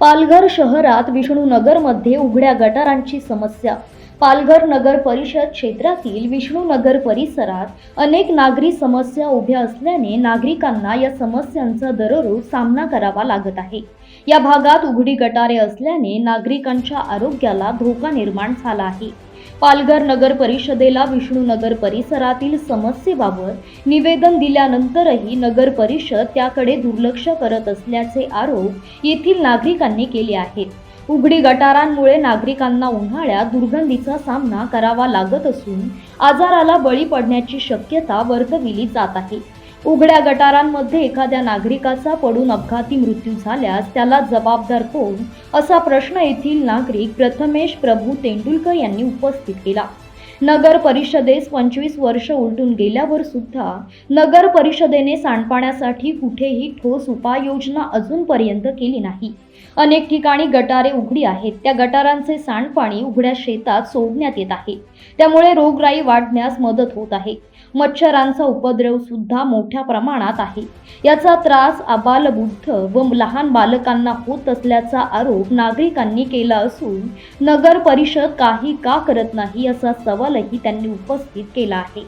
पालघर शहरात विष्णुनगरमध्ये उघड्या गटारांची समस्या पालघर नगर परिषद क्षेत्रातील विष्णूनगर परिसरात अनेक नागरी समस्या उभ्या असल्याने नागरिकांना या समस्यांचा दररोज सामना करावा लागत आहे. या भागात उघडी गटारे असल्याने नागरिकांच्या आरोग्याला धोका निर्माण झाला आहे. पालघर नगर परिषदेला विष्णुनगर परिसरातील समस्येबाबत निवेदन दिल्यानंतरही नगर परिषद त्याकडे दुर्लक्ष करत असल्याचे आरोप येथील नागरिकांनी केले आहेत. उघडी गटारांमुळे नागरिकांना उन्हाळ्यात दुर्गंधीचा सामना करावा लागत असून आजाराला बळी पडण्याची शक्यता वर्तविली जात आहे. उघड्या गटारांमध्ये एखाद्या नागरिकाचा पडून अपघाती मृत्यू झाल्यास त्याला जबाबदार कोण? असा प्रश्न येथील नागरिक प्रथमेश प्रभू तेंडुलकर यांनी उपस्थित केला. नगर परिषदेस पंचवीस वर्ष उलटून गेल्यावर सुद्धा नगर परिषदेने सांडपाण्यासाठी कुठेही ठोस उपाययोजना अजूनपर्यंत केली नाही. अनेक ठिकाणी गटारे उघडी आहेत. त्या गटारांचे सांडपाणी उघड्या शेतात सोडण्यात येत आहे. त्यामुळे रोगराई वाढण्यास मदत होत आहे. मच्छरांचा उपद्रव सुद्धा मोठ्या प्रमाणात आहे. याचा त्रास आबालबुद्ध व लहान बालकांना होत असल्याचा आरोप नागरिकांनी केला असून नगर परिषद काही का करत नाही असा सवाल अहवालही त्यांनी उपस्थित केला आहे.